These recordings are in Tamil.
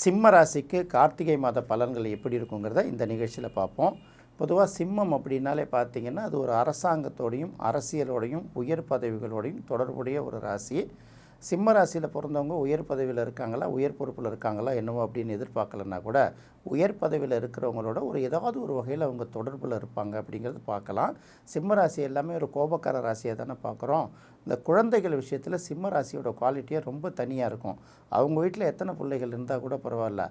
சிம்ம ராசிக்கு கார்த்திகை மாத பலன்கள் எப்படி இருக்குங்கிறத இந்த நிகழ்ச்சியில் பார்ப்போம். பொதுவாக சிம்மம் அப்படின்னாலே பார்த்தீங்கன்னா அது ஒரு அரசாங்கத்தோடையும் அரசியலோடையும் உயர் பதவிகளோடையும் தொடர்புடைய ஒரு ராசி. சிம்ம ராசியில் பிறந்தவங்க உயர் பதவியில் இருக்காங்களா உயர் பொறுப்பில் இருக்காங்களா என்னவோ அப்படின்னு எதிர்பார்க்கலன்னா கூட உயர் பதவியில் இருக்கிறவங்களோட ஒரு ஏதாவது ஒரு வகையில் அவங்க தொடர்பில் இருப்பாங்க அப்படிங்கிறது பார்க்கலாம். சிம்ம ராசி எல்லாமே ஒரு கோபக்கார ராசியை தானே பார்க்குறோம். இந்த குழந்தைகள் விஷயத்தில் சிம்ம ராசியோட குவாலிட்டியாக ரொம்ப தனியாக இருக்கும். அவங்க வீட்டில் எத்தனை பிள்ளைகள் இருந்தால் கூட பரவாயில்ல.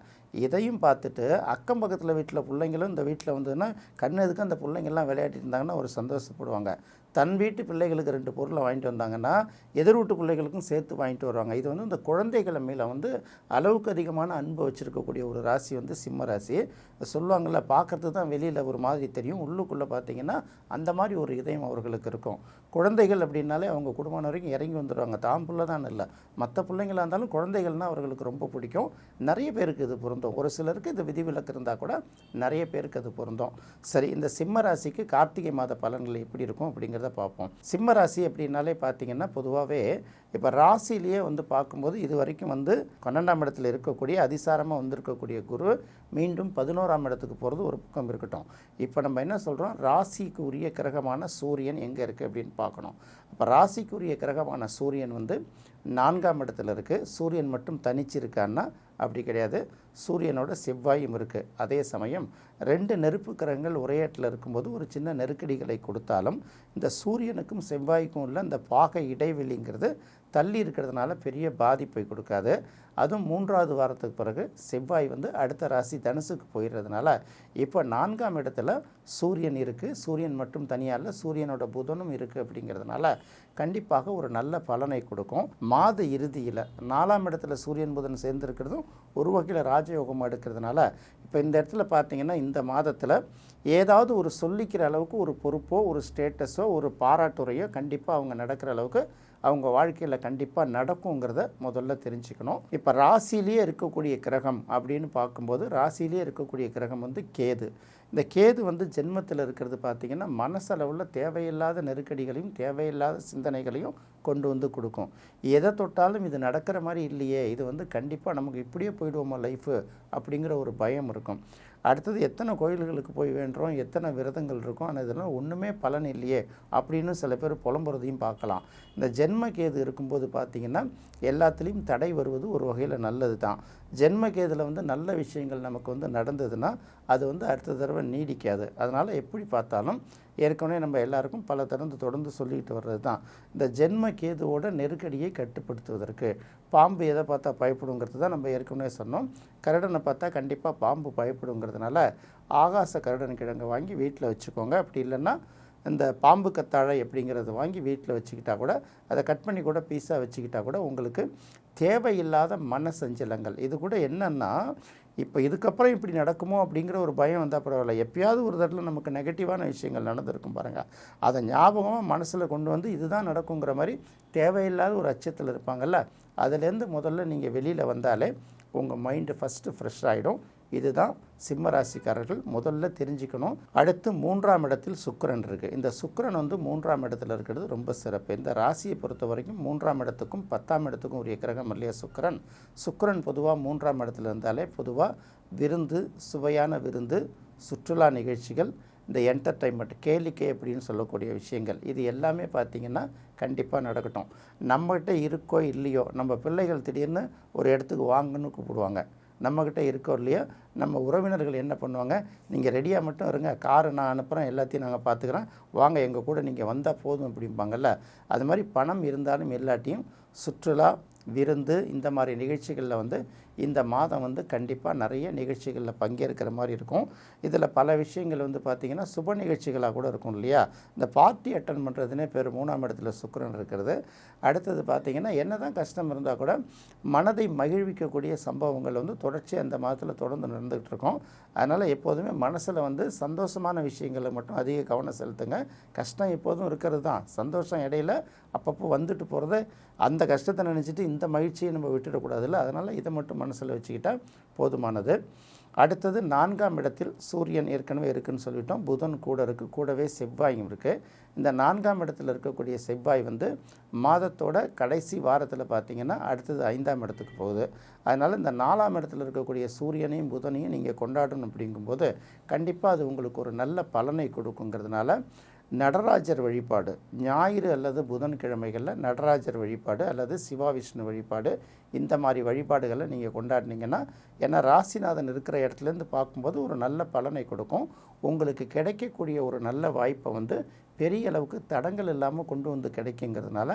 இதையும் பார்த்துட்டு அக்கம் பக்கத்தில் வீட்டில் பிள்ளைங்களும் இந்த வீட்டில் வந்ததுன்னா கண்ணு எதுக்கு அந்த பிள்ளைங்கள்லாம் விளையாடிட்டு இருந்தாங்கன்னா ஒரு சந்தோஷப்படுவாங்க. தன் வீட்டு பிள்ளைகளுக்கு ரெண்டு பொருளை வாங்கிட்டு வந்தாங்கன்னா எதிர் வீட்டு பிள்ளைகளுக்கும் சேர்த்து வாங்கிட்டு வருவாங்க. இது வந்து இந்த குழந்தைகள் மேலே வந்து அளவுக்கு அதிகமான அன்பு வச்சுருக்கக்கூடிய ஒரு ராசி வந்து சிம்ம ராசி. சொல்லுவாங்கள்ல பார்க்குறது தான் வெளியில் ஒரு மாதிரி தெரியும். உள்ளுக்குள்ளே பார்த்தீங்கன்னா அந்த மாதிரி ஒரு இதயம் அவர்களுக்கு இருக்கும். குழந்தைகள் அப்படின்னாலே அவங்க கூட குடும்பம் வரைக்கும் இறங்கி வந்துடுவாங்க. தான் பிள்ளை தான் இல்லை. மற்ற பிள்ளைங்களாக இருந்தாலும் குழந்தைகள்னால் அவர்களுக்கு ரொம்ப பிடிக்கும். நிறைய பேருக்கு இது பொருந்தும். ஒரு சிலருக்கு இது விதிவிலக்கு இருந்தால் கூட நிறைய பேருக்கு அது பொருந்தும். சரி இந்த சிம்ம ராசிக்கு கார்த்திகை மாத பலன்கள் எப்படி இருக்கும் அப்படிங்கிறத பார்ப்போம். சிம்ம ராசி அப்படின்னாலே பார்த்தீங்கன்னா பொதுவாகவே இப்போ ராசிலேயே வந்து பார்க்கும்போது இது வரைக்கும் வந்து பன்னெண்டாம் இடத்துல இருக்கக்கூடிய அதிசாரமாக வந்திருக்கக்கூடிய குரு மீண்டும் பதினோராம் இடத்துக்கு போகிறது ஒரு பக்கம் இருக்கட்டும். இப்போ நம்ம என்ன சொல்கிறோம் ராசிக்கு உரிய கிரகமான சூரியன் எங்கே இருக்குது அப்படின்னு பார்க்கணும். அப்போ ராசிக்கு ராசிக்குரிய கிரகமான சூரியன் வந்து நான்காம் இடத்துல இருக்குது சூரியன் மட்டும் தனிச்சு இருக்கான்னா அப்படி கிடையாது. சூரியனோட செவ்வாயும் இருக்குது அதே சமயம் ரெண்டு நெருப்பு கிரகங்கள் ஒரே இடத்துல இருக்கும்போது ஒரு சின்ன நெருக்கடிகளை கொடுத்தாலும் இந்த சூரியனுக்கும் செவ்வாய்க்கும் உள்ள இந்த பாகை இடைவெளிங்கிறது தள்ளி இருக்கிறதுனால பெரிய பாதிப்பை கொடுக்காது. அதுவும் மூன்றாவது வாரத்துக்கு பிறகு செவ்வாய் வந்து அடுத்த ராசி தனுசுக்கு போயிடுறதுனால இப்போ நான்காம் இடத்துல சூரியன் இருக்குது சூரியன் மட்டும் தனியாக இல்லை சூரியனோட புதனும் இருக்குது அப்படிங்கிறதுனால கண்டிப்பாக ஒரு நல்ல பலனை கொடுக்கும். மாத இறுதியில் நாலாம் இடத்துல சூரியன் புதன் சேர்ந்துருக்கிறதும் ஒரு வகையில் ராஜயோகமாக எடுக்கிறதுனால இப்போ இந்த இடத்துல பார்த்தீங்கன்னா இந்த மாதத்தில் ஏதாவது ஒரு சொல்லிக்கிற அளவுக்கு ஒரு பொறுப்போ ஒரு ஸ்டேட்டஸோ ஒரு பாராட்டுரையோ கண்டிப்பாக அவங்க நடக்கிற அளவுக்கு அவங்க வாழ்க்கையில் கண்டிப்பாக நடக்குங்கிறத முதல்ல தெரிஞ்சுக்கணும். இப்போ ராசிலேயே இருக்கக்கூடிய கிரகம் அப்படின்னு பார்க்கும்போது ராசிலேயே இருக்கக்கூடிய கிரகம் வந்து கேது. இந்த கேது வந்து ஜென்மத்தில் இருக்கிறது பார்த்திங்கன்னா மனசளவில் தேவையில்லாத நெருக்கடிகளையும் தேவையில்லாத சிந்தனைகளையும் கொண்டு வந்து கொடுக்கும். எதை தொட்டாலும் இது நடக்கிற மாதிரி இல்லையே இது வந்து கண்டிப்பாக நமக்கு இப்படியே போயிடுவோமா லைஃபு அப்படிங்கிற ஒரு பயம் இருக்கும். அடுத்தது எத்தனை கோயில்களுக்கு போய் வேண்டுறோம் எத்தனை விரதங்கள் இருக்கும் ஆனால் இதெல்லாம் ஒன்றுமே பலன் இல்லையே அப்படின்னு சில பேர் புலம்புறதையும் பார்க்கலாம். இந்த ஜென்ம கேது இருக்கும்போது பார்த்திங்கன்னா எல்லாத்துலேயும் தடை வருவது ஒரு வகையில் நல்லது தான் ஜென்ம கேதில் வந்து நல்ல விஷயங்கள் நமக்கு வந்து நடந்ததுன்னா அது வந்து அடுத்த தடவை நீடிக்காது. அதனால் எப்படி பார்த்தாலும் ஏற்கனவே நம்ம எல்லாருக்கும் பல திறந்து தொடர்ந்து சொல்லிட்டு வர்றது தான். இந்த ஜென்ம கேதுவோட நெருக்கடியை கட்டுப்படுத்துவதற்கு பாம்பு எதை பார்த்தா பயப்படுங்கிறது தான் நம்ம ஏற்கனவே சொன்னோம். கரடனை பார்த்தா கண்டிப்பாக பாம்பு பயப்படுங்கிறதுனால ஆகாச கரடன் கிழங்கு வாங்கி வீட்டில் வச்சுக்கோங்க. அப்படி இல்லைன்னா இந்த பாம்பு கத்தாழை எப்படிங்கிறத வாங்கி வீட்டில் வச்சுக்கிட்டா கூட அதை கட் பண்ணி கூட பீஸாக வச்சுக்கிட்டா கூட உங்களுக்கு தேவையில்லாத மன சஞ்சலங்கள் இது கூட என்னென்னா இப்போ இதுக்கப்புறம் இப்படி நடக்குமோ அப்படிங்கிற ஒரு பயம் வந்தால் பரவாயில்ல. எப்பயாவது ஒரு தடவை நமக்கு நெகட்டிவான விஷயங்கள் நடந்திருக்கும் பாருங்கள் அதை ஞாபகமாக மனசில் கொண்டு வந்து இதுதான் நடக்குங்கிற மாதிரி தேவையில்லாத ஒரு அச்சத்தில் இருப்பாங்கல்ல. அதுலேருந்து முதல்ல நீங்கள் வெளியில் வந்தாலே உங்கள் மைண்டு ஃபஸ்ட்டு ஃப்ரெஷ் ஆகிடும் இதுதான் சிம்ம ராசிக்காரர்கள் முதல்ல தெரிஞ்சுக்கணும். அடுத்து மூன்றாம் இடத்தில் சுக்கரன் இருக்குது இந்த சுக்கரன் வந்து மூன்றாம் இடத்துல இருக்கிறது ரொம்ப சிறப்பு. இந்த ராசியை பொறுத்த வரைக்கும் மூன்றாம் இடத்துக்கும் பத்தாம் இடத்துக்கும் உரிய கிரகம் இல்லையா? சுக்கரன். சுக்கிரன் பொதுவாக மூன்றாம் இடத்துல இருந்தாலே பொதுவாக விருந்து சுவையான விருந்து சுற்றுலா நிகழ்ச்சிகள் இந்த என்டர்டைன்மெண்ட் கேளிக்கை அப்படின்னு சொல்லக்கூடிய விஷயங்கள். இது எல்லாமே பார்த்திங்கன்னா கண்டிப்பாக நடக்கட்டும். நம்மகிட்ட இருக்கோ இல்லையோ நம்ம பிள்ளைகள் திடீர்னு ஒரு இடத்துக்கு வாங்கன்னு கூப்பிடுவாங்க. நம்மக்கிட்ட இருக்கோ இல்லையோ நம்ம உறவினர்கள் என்ன பண்ணுவாங்க நீங்கள் ரெடியாக மட்டும் இருங்க காரை நான் அனுப்புகிறேன் எல்லாத்தையும் நாங்கள் பார்த்துக்குறோம். வாங்க எங்கள் கூட நீங்கள் வந்தால் போதும் அப்படிம்பாங்கல்ல. அது மாதிரி பணம் இருந்தாலும் இல்லாட்டியும் சுற்றுலா விருந்து இந்த மாதிரி நிகழ்ச்சிகளில் வந்து இந்த மாதம் வந்து கண்டிப்பாக நிறைய நிகழ்ச்சிகளில் பங்கேற்கிற மாதிரி இருக்கும். இதில் பல விஷயங்கள் வந்து பார்த்திங்கன்னா சுப நிகழ்ச்சிகளாக கூட இருக்கும் இல்லையா? இந்த பார்ட்டி அட்டன் பண்ணுறதுனே பேர் மூணாம் இடத்துல சுக்கரன் இருக்கிறது. அடுத்தது பார்த்திங்கன்னா என்ன தான் கஷ்டம் இருந்தால் கூட மனதை மகிழ்விக்கக்கூடிய சம்பவங்கள் வந்து தொடர்ச்சி அந்த மாதத்தில் தொடர்ந்து நடந்துகிட்டு இருக்கும். அதனால் எப்போதுமே மனசில் வந்து சந்தோஷமான விஷயங்களை மட்டும் அதிக கவனம் செலுத்துங்க. கஷ்டம் எப்போதும் இருக்கிறது தான். சந்தோஷம் இடையில அப்பப்போ வந்துட்டு போகிறது அந்த கஷ்டத்தை நினச்சிட்டு இந்த மகிழ்ச்சியை நம்ம விட்டுடக்கூடாதுல்ல? அதனால் இதை மட்டும் மனசில் வச்சுக்கிட்டால் போதுமானது. அடுத்தது நான்காம் இடத்தில் சூரியன் ஏற்கனவே இருக்குன்னு சொல்லிட்டோம். புதன் கூட இருக்குது கூடவே செவ்வாயும் இருக்குது இந்த நான்காம் இடத்தில் இருக்கக்கூடிய செவ்வாய் வந்து மாதத்தோட கடைசி வாரத்தில் பார்த்தீங்கன்னா அடுத்தது ஐந்தாம் இடத்துக்கு போகுது. அதனால் இந்த நாலாம் இடத்துல இருக்கக்கூடிய சூரியனையும் புதனையும் நீங்கள் கொண்டாடணும் அப்படிங்கும்போது கண்டிப்பாக அது உங்களுக்கு ஒரு நல்ல பலனை கொடுக்குங்கிறதுனால நடராஜர் வழிபாடு. ஞாயிறு அல்லது புதன்கிழமைகளில் நடராஜர் வழிபாடு அல்லது சிவா விஷ்ணு வழிபாடு இந்த மாதிரி வழிபாடுகளை நீங்கள் கொண்டாடினீங்கன்னா ஏன்னா ராசிநாதன் இருக்கிற இடத்துலேருந்து பார்க்கும்போது ஒரு நல்ல பலனை கொடுக்கும். உங்களுக்கு கிடைக்கக்கூடிய ஒரு நல்ல வாய்ப்பை வந்து பெரிய அளவுக்கு தடங்கள் இல்லாமல் கொண்டு வந்து கிடைக்குங்கிறதுனால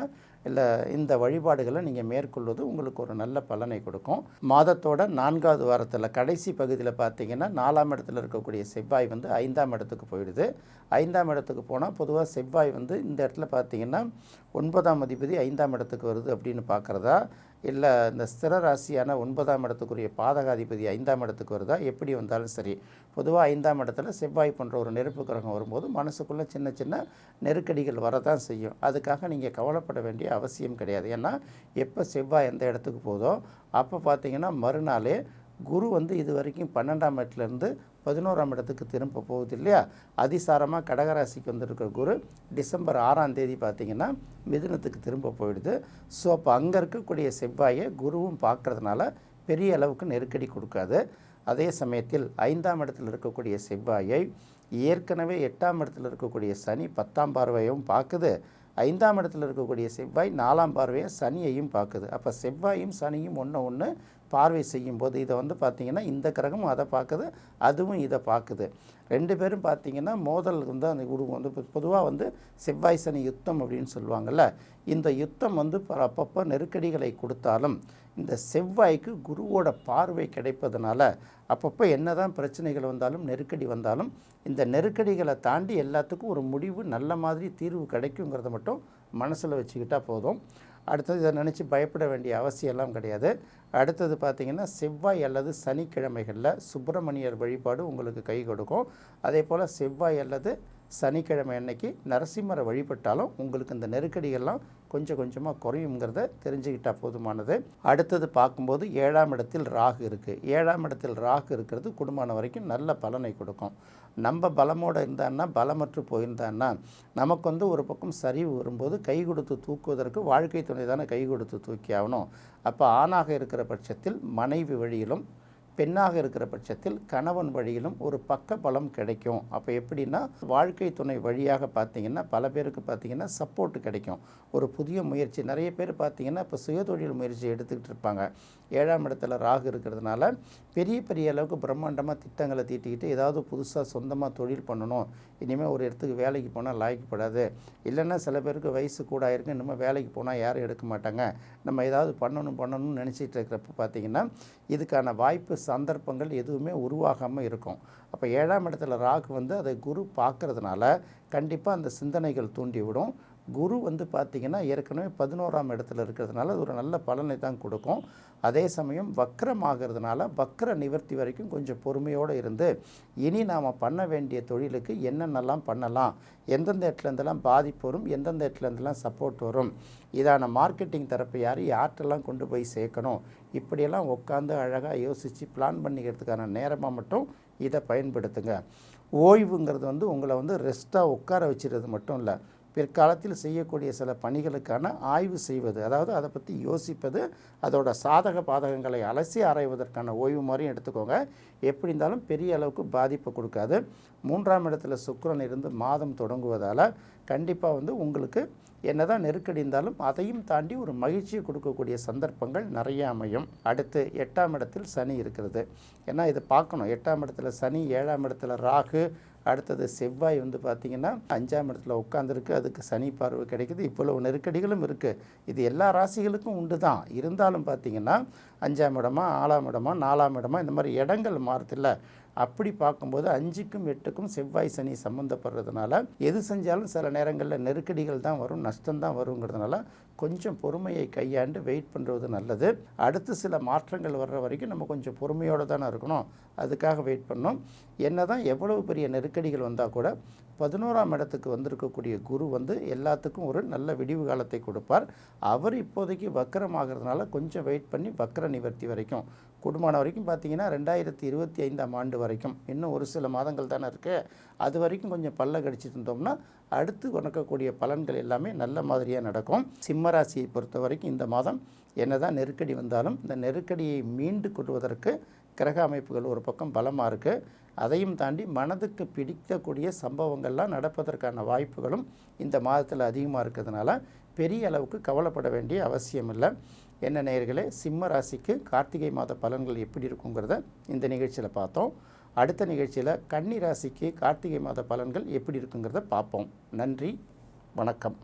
இல்லை இந்த வழிபாடுகளை நீங்கள் மேற்கொள்வது உங்களுக்கு ஒரு நல்ல பலனை கொடுக்கும். மாதத்தோட நான்காவது வாரத்தில் கடைசி பகுதியில் பார்த்தீங்கன்னா நாலாம் இடத்துல இருக்கக்கூடிய செவ்வாய் வந்து ஐந்தாம் இடத்துக்கு போயிடுது. ஐந்தாம் இடத்துக்கு போனால் பொதுவாக செவ்வாய் வந்து இந்த இடத்துல பார்த்தீங்கன்னா ஒன்பதாம் அதிபதி ஐந்தாம் இடத்துக்கு வருது அப்படின்னு பார்க்குறதா இல்லை இந்த ஸ்திர ராசியான ஒன்பதாம் இடத்துக்குரிய பாதகாதிபதி ஐந்தாம் இடத்துக்கு வருதா? எப்படி வந்தாலும் சரி. பொதுவாக ஐந்தாம் இடத்துல செவ்வாய் போன்ற ஒரு நெருப்பு கிரகம் வரும்போது மனசுக்குள்ளே சின்ன சின்ன நெருக்கடிகள் வரதான் செய்யும். அதுக்காக நீங்கள் கவலைப்பட வேண்டிய அவசியம் கிடையாது. ஏன்னா எப்போ செவ்வாய் எந்த இடத்துக்கு போதோ அப்போ பார்த்தீங்கன்னா மறுநாளே குரு வந்து இது வரைக்கும் பன்னெண்டாம் இடத்துலேருந்து பதினோராம் இடத்துக்கு திரும்ப போகுது இல்லையா? அதிசாரமாக கடகராசிக்கு வந்திருக்கிற குரு டிசம்பர் ஆறாம் தேதி பார்த்தீங்கன்னா மிதுனத்துக்கு திரும்ப போயிடுது. ஸோ அப்போ அங்கே இருக்கக்கூடிய செவ்வாயை குருவும் பார்க்குறதுனால பெரிய அளவுக்கு நெருக்கடி கொடுக்காது. அதே சமயத்தில் ஐந்தாம் இடத்தில் இருக்கக்கூடிய செவ்வாயை ஏற்கனவே எட்டாம் இடத்தில் இருக்கக்கூடிய சனி பத்தாம் பார்வையும் பார்க்குது. ஐந்தாம் இடத்துல இருக்கக்கூடிய செவ்வாய் நாலாம் பார்வையை சனியையும் பார்க்குது. அப்போ செவ்வாயும் சனியும் ஒன்று ஒன்று பார்வை செய்யும்போது இதை வந்து பார்த்திங்கன்னா இந்த கிரகமும் அதை பார்க்குது அதுவும் இதை பார்க்குது. ரெண்டு பேரும் பார்த்திங்கன்னா மோதல் வந்து அந்த உருவம் வந்து பொதுவாக வந்து செவ்வாய் சனி யுத்தம் அப்படின்னு சொல்லுவாங்கள்ல இந்த யுத்தம் வந்து ப- அப்பப்போ நெருக்கடிகளை கொடுத்தாலும் இந்த செவ்வாய்க்கு குருவோட பார்வை கிடைப்பதனால அப்பப்போ என்னதான் பிரச்சனைகள் வந்தாலும் நெருக்கடி வந்தாலும் இந்த நெருக்கடிகளை தாண்டி எல்லாத்துக்கும் ஒரு முடிவு நல்ல மாதிரி தீர்வு கிடைக்குங்கிறத மட்டும் மனசில் வச்சுக்கிட்டால் போதும். அடுத்தது இதை நினச்சி பயப்பட வேண்டிய அவசியம்லாம் கிடையாது. அடுத்தது பார்த்திங்கன்னா செவ்வாய் அல்லது சனிக்கிழமைகளில் சுப்பிரமணியர் வழிபாடு உங்களுக்கு கை கொடுக்கும். அதே போல் செவ்வாய் அல்லது சனிக்கிழமை அன்னைக்கு நரசிம்மரை வழிபட்டாலும் உங்களுக்கு இந்த நெருக்கடிகள்லாம் கொஞ்சம் கொஞ்சமாக குறையுங்கிறத தெரிஞ்சுக்கிட்டால் போதுமானது. அடுத்தது பார்க்கும்போது ஏழாம் இடத்தில் ராகு இருக்குது ஏழாம் இடத்தில் ராகு இருக்கிறது குடும்பம் வரைக்கும் நல்ல பலனை கொடுக்கும். நம்ம பலமோடு இருந்தான்னா பலமற்று போயிருந்தான்னா நமக்கு வந்து ஒரு பக்கம் சரிவு வரும்போது கை கொடுத்து தூக்குவதற்கு வாழ்க்கை துணை தானே கை கொடுத்து தூக்கி ஆகணும் அப்போ ஆணாக இருக்கிற பட்சத்தில் மனைவி வழியிலும் பெண்ணாக இருக்கிற பட்சத்தில் கணவன் வழியிலும் ஒரு பக்க பலம் கிடைக்கும். அப்போ எப்படின்னா வாழ்க்கை துணை வழியாக பார்த்தீங்கன்னா பல பேருக்கு பார்த்தீங்கன்னா சப்போர்ட் கிடைக்கும். ஒரு புதிய முயற்சி. நிறைய பேர் பார்த்தீங்கன்னா இப்போ சுயதொழில் முயற்சி எடுத்துக்கிட்டு இருப்பாங்க. ஏழாம் இடத்துல ராகு இருக்கிறதுனால பெரிய பெரிய அளவுக்கு பிரம்மாண்டமாக திட்டங்களை தீட்டிக்கிட்டு ஏதாவது புதுசாக சொந்தமாக தொழில் பண்ணணும். இனிமேல் ஒரு இடத்துக்கு வேலைக்கு போனால் லாய்க்கப்படாது இல்லைன்னா சில பேருக்கு வயசு கூட ஆயிருக்கு. இனிமேல் வேலைக்கு போனால் யாரும் எடுக்க மாட்டாங்க. நம்ம ஏதாவது பண்ணணும் பண்ணணும்னு நினச்சிட்டு இருக்கிறப்ப பார்த்தீங்கன்னா இதுக்கான வாய்ப்பு சந்தர்ப்பங்கள் எதுவுமே உருவாகாமல் இருக்கும். அப்போ ஏழாம் இடத்துல ராகு வந்து அதை குரு பார்க்கறதுனால கண்டிப்பாக அந்த சிந்தனைகள் தூண்டிவிடும். குரு வந்து பார்த்திங்கன்னா ஏற்கனவே பதினோராம் இடத்துல இருக்கிறதுனால அது ஒரு நல்ல பலனை தான் கொடுக்கும். அதே சமயம் வக்கரமாகிறதுனால வக்கர நிவர்த்தி வரைக்கும் கொஞ்சம் பொறுமையோடு இருந்து இனி நாம் பண்ண வேண்டிய தொழிலுக்கு என்னென்னலாம் பண்ணலாம்? எந்தெந்த இடத்துலேருந்தெல்லாம் பாதிப்பு வரும்? எந்தெந்த இடத்துலேருந்துலாம் சப்போர்ட் வரும்? இதான மார்க்கெட்டிங் தரப்பு யார்? யார்கிட்டலாம் கொண்டு போய் சேர்க்கணும்? இப்படியெல்லாம் உட்காந்து அழகாக யோசித்து பிளான் பண்ணிக்கிறதுக்கான நேரமாக மட்டும் இதை பயன்படுத்துங்க. ஓய்வுங்கிறது வந்து உங்களை வந்து ரெஸ்ட்டாக உட்கார வச்சுருது மட்டும் இல்லை. பிற்காலத்தில் செய்யக்கூடிய சில பணிகளுக்கான ஆய்வு செய்வது அதாவது அதை பற்றி யோசிப்பது அதோட சாதக பாதகங்களை அலசி ஆராய்வதற்கான ஓய்வு மாதிரியும் எடுத்துக்கோங்க. எப்படி இருந்தாலும் பெரிய அளவுக்கு பாதிப்பு கொடுக்காது. மூன்றாம் இடத்துல சுக்கரன் இருந்து மாதம் தொடங்குவதால் கண்டிப்பாக வந்து உங்களுக்கு என்னதான் நெருக்கடி இருந்தாலும் அதையும் தாண்டி ஒரு மகிழ்ச்சியை கொடுக்கக்கூடிய சந்தர்ப்பங்கள் நிறைய அமையும். அடுத்து எட்டாம் இடத்தில் சனி இருக்கிறது. ஏன்னா இதை பார்க்கணும். எட்டாம் இடத்துல சனி ஏழாம் இடத்துல ராகு அடுத்தது செவ்வாய் வந்து பார்த்திங்கன்னா அஞ்சாம் இடத்துல உட்காந்துருக்கு அதுக்கு சனி பார்வை கிடைக்குது. இவ்வளவு நெருக்கடிகளும் இருக்குது இது எல்லா ராசிகளுக்கும் உண்டு தான் இருந்தாலும் பார்த்திங்கன்னா அஞ்சாம் இடமா ஆறாம் இடமா நாலாம் இடமா இந்த மாதிரி இடங்கள் மாறுதில்ல. அப்படி பார்க்கும்போது அஞ்சுக்கும் எட்டுக்கும் செவ்வாய் சனி சம்மந்தப்படுறதுனால எது செஞ்சாலும் சில நேரங்களில் நெருக்கடிகள் தான் வரும் நஷ்டம் தான் வருங்கிறதுனால கொஞ்சம் பொறுமையை கையாண்டு வெயிட் பண்ணுறது நல்லது. அடுத்து சில மாற்றங்கள் வர்ற வரைக்கும் நம்ம கொஞ்சம் பொறுமையோடு தானே இருக்கணும். அதுக்காக வெயிட் பண்ணோம் என்ன தான் எவ்வளவு பெரிய நெருக்கடிகள் வந்தால் கூட பதினோராம் இடத்துக்கு வந்திருக்கக்கூடிய குரு வந்து எல்லாத்துக்கும் ஒரு நல்ல விடிவு காலத்தை கொடுப்பார். அவர் இப்போதைக்கு வக்கரமாகிறதுனால கொஞ்சம் வெயிட் பண்ணி வக்கர நிவர்த்தி வரைக்கும். குடும்பம் வரைக்கும் பார்த்தீங்கன்னா ரெண்டாயிரத்தி இருபத்தி ஐந்தாம் ஆண்டு வரைக்கும். இன்னும் ஒரு சில மாதங்கள் தானே இருக்குது அது வரைக்கும் கொஞ்சம் பல்ல கடிச்சிட்டு இருந்தோம்னா அடுத்து உணக்கக்கூடிய பலன்கள் எல்லாமே நல்ல மாதிரியாக நடக்கும். சிம்மராசியை பொறுத்த வரைக்கும் இந்த மாதம் என்னதான் நெருக்கடி வந்தாலும் இந்த நெருக்கடியை மீண்டு கொள்வதற்கு கிரக அமைப்புகள் ஒரு பக்கம் பலமாக இருக்குது அதையும் தாண்டி மனதுக்கு பிடிக்கக்கூடிய சம்பவங்கள்லாம் நடப்பதற்கான வாய்ப்புகளும் இந்த மாதத்தில் அதிகமாக இருக்கிறதுனால பெரிய அளவுக்கு கவலைப்பட வேண்டிய அவசியம் இல்லை. என்ன நேயர்களே சிம்ம ராசிக்கு கார்த்திகை மாத பலன்கள் எப்படி இருக்குங்கிறத இந்த நிகழ்ச்சியில் பார்த்தோம். அடுத்த நிகழ்ச்சியில் கன்னி ராசிக்கு கார்த்திகை மாத பலன்கள் எப்படி இருக்குங்கிறத பார்ப்போம். நன்றி வணக்கம்.